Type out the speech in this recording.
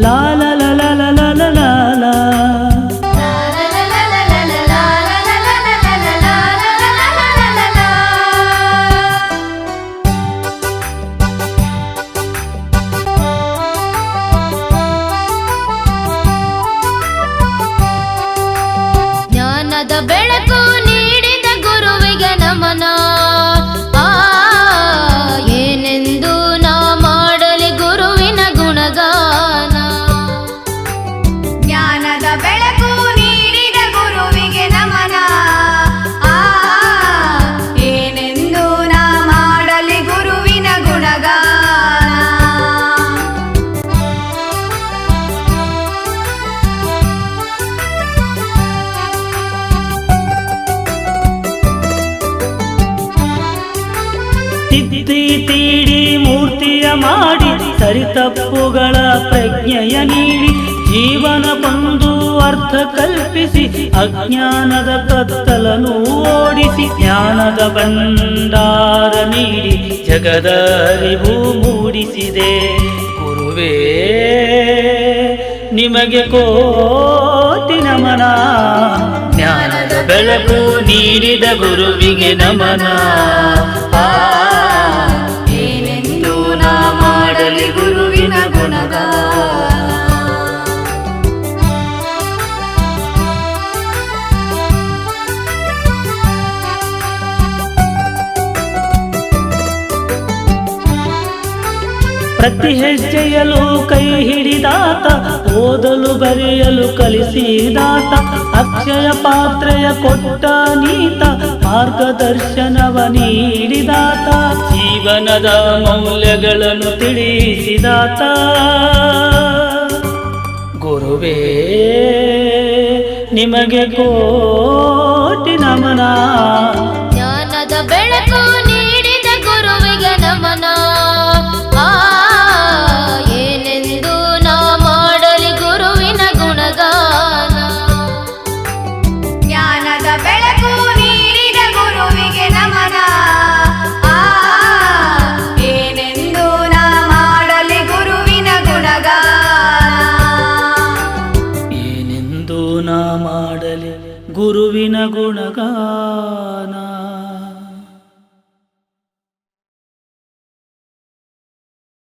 La ತೀಡಿ ಮೂರ್ತಿಯ ಮಾಡಿ ಸರಿತಪ್ಪುಗಳ ಪ್ರಜ್ಞೆಯ ನೀಡಿ ಜೀವನ ಬಂದು ಅರ್ಥ ಕಲ್ಪಿಸಿ ಅಜ್ಞಾನದ ಕತ್ತಲನ್ನು ಓಡಿಸಿ ಜ್ಞಾನದ ಭಂಡಾರ ನೀಡಿ ಜಗದ ಅರಿವು ಮೂಡಿಸಿದೆ. ಗುರುವೇ, ನಿಮಗೆ ಕೋಟಿ ನಮನ. ಜ್ಞಾನದ ಬೆಳಕು ನೀಡಿದ ಗುರುವಿಗೆ ನಮನ. ಪ್ರತಿ ಹೆಜ್ಜೆಯಲು ಕೈ ಹಿಡಿದಾತ, ಓದಲು ಬರೆಯಲು ಕಲಿಸಿದಾತ, ಅಕ್ಷಯ ಪಾತ್ರೆಯ ಕೊಟ್ಟ ನೀತ, ಮಾರ್ಗದರ್ಶನವ ನೀಡಿದಾತ, ಜೀವನದ ಮೌಲ್ಯಗಳನ್ನು ತಿಳಿಸಿದಾತ. ಗುರುವೇ, ನಿಮಗೆ ಕೋಟಿ ನಮನ ಗುರುವಿನ ಗುಣಗಾನ.